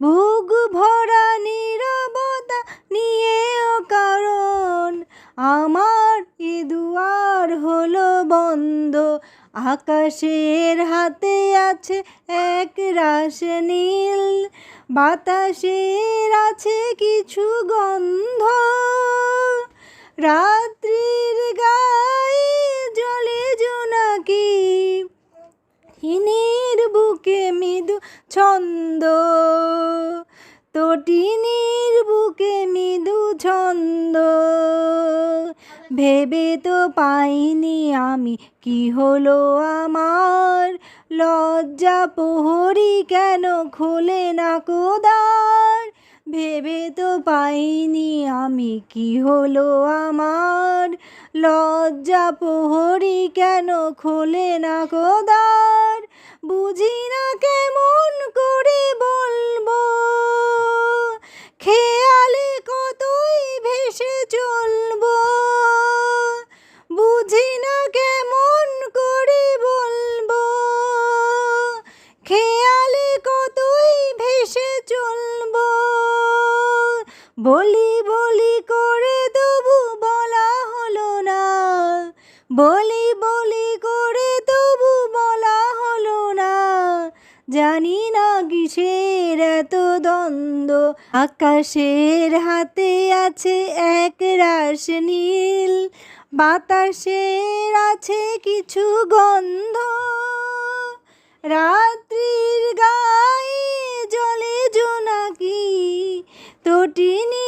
বুক ভরা নীরবতা নিয়ে কারণ আমার এ দুয়ার হলো বন্ধ। আকাশের হাতে আছে এক রাস নীল, বাতাসের আছে কিছু গন্ধ। রাত্রির গায়ে জলে জোনাকি হিনীর বুকে মৃদু ছন্দ। তটিনীর বুকে মৃদু ছন্দ। ভেবে তো পাইনি আমি কি হলো আমার। লজ্জা প্রহরী কেন খোলে না কোদার? ভেবে তো পাইনি আমি কি হলো আমার। লজ্জা প্রহরী কেন খোলে না কোদার? বুঝি না কেমন করে বলব। খেয়ালে কতই ভেসে চলবো। বুঝি না কেমন করে বলব। খেয়ালে কতই ভেসে চলবো। বলি বলি করে তবু বলা হলো না। বলি জানি না কিসের এত দ্বন্দ্ব। আকাশের হাতে আছে এক রাস নীল, বাতাসের আছে কিছু গন্ধ। রাত্রির গায়ে জলে জোনাকি তটিনীর